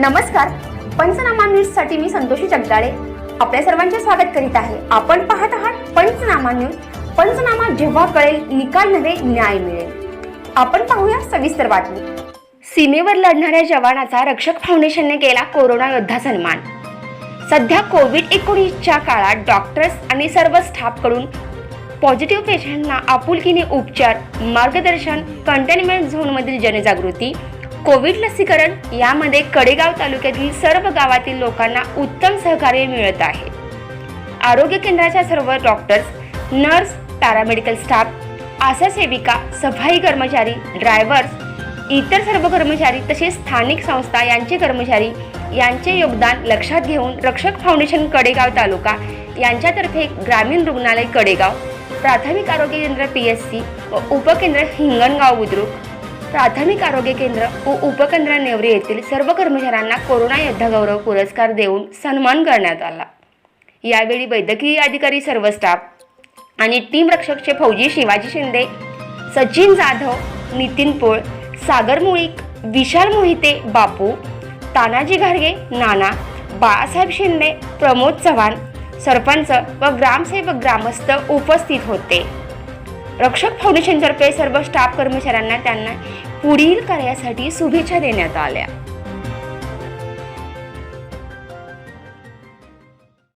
नमस्कार. पंचनामा न्यूजसाठी मी संतोषी जगदाळे. आपल्या सर्वांचे स्वागत करीत आहे. आपण पाहत आहात पंचनामा न्यूज. पंचनामा जेव्हा कळेल निकाल नव्हे न्याय मिळेल. आपण पाहूया सविस्तर बातमी. सीमेवर लढणाऱ्या जवानाचा रक्षक फाउंडेशनने केला कोरोना योद्धा सन्मान. सध्या कोविड एकोणीसच्या काळात डॉक्टर्स आणि सर्व स्टाफकडून पॉझिटिव्ह पेशंटना आपुलकीने उपचार मार्गदर्शन कंटेनमेंट झोनमधील जनजागृती कोविड लसीकरण यामध्ये कडेगाव तालुक्यातील सर्व गावातील लोकांना उत्तम सहकार्य मिळत आहे. आरोग्य केंद्राच्या सर्व doctors nurse paramedical staff ASHA सेविका सफाई कर्मचारी ड्रायव्हर्स इतर सर्व कर्मचारी तसेच स्थानिक संस्था यांचे कर्मचारी यांचे योगदान लक्षात घेऊन रक्षक फाउंडेशन कडेगाव तालुका यांच्यातर्फे ग्रामीण रुग्णालय कडेगाव प्राथमिक आरोग्य केंद्र पी एस सी व उपकेंद्र हिंगणगाव बुद्रुक प्राथमिक आरोग्य केंद्र व उपकेंद्र नेवरी येथील सर्व कर्मचाऱ्यांना कोरोना योद्धा गौरव पुरस्कार देऊन सन्मान करण्यात आला. यावेळी वैद्यकीय अधिकारी सर्व स्टाफ आणि टीम रक्षकचे फौजी शिवाजी शिंदे सचिन जाधव नितीन पोळ सागर मुळीक विशाल मोहिते बापू तानाजी घारगे नाना बाळासाहेब शिंदे प्रमोद चव्हाण सरपंच व ग्रामसेवक ग्रामस्थ उपस्थित होते. रक्षक फाउंडेशनतर्फे सर्व स्टाफ कर्मचाऱ्यांना त्यांना पुढील कार्यासाठी शुभेच्छा देण्यात आल्या.